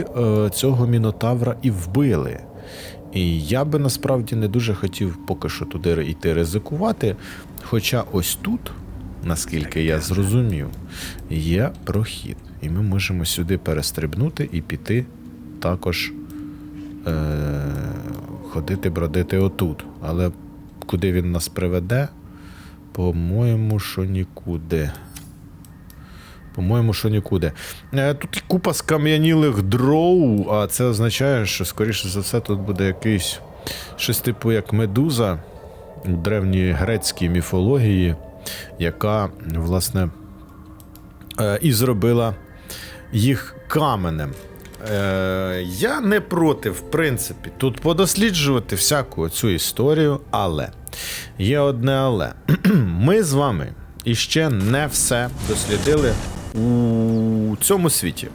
е, цього мінотавра і вбили. І я би насправді не дуже хотів поки що туди йти ризикувати. Хоча ось тут, наскільки я зрозумів, є прохід. І ми можемо сюди перестрибнути і піти також е- ходити, бродити отут. Але куди він нас приведе? По-моєму, що нікуди. По-моєму, що нікуди. Е, Тут купа скам'янілих дров, а це означає, що, скоріше за все, тут буде якийсь щось типу як медуза у древньої грецькій міфології, яка, власне, е, і зробила їх каменем. Е, я не проти, в принципі, тут подосліджувати всяку цю історію, але є одне але. Ми з вами іще не все дослідили у цьому світі.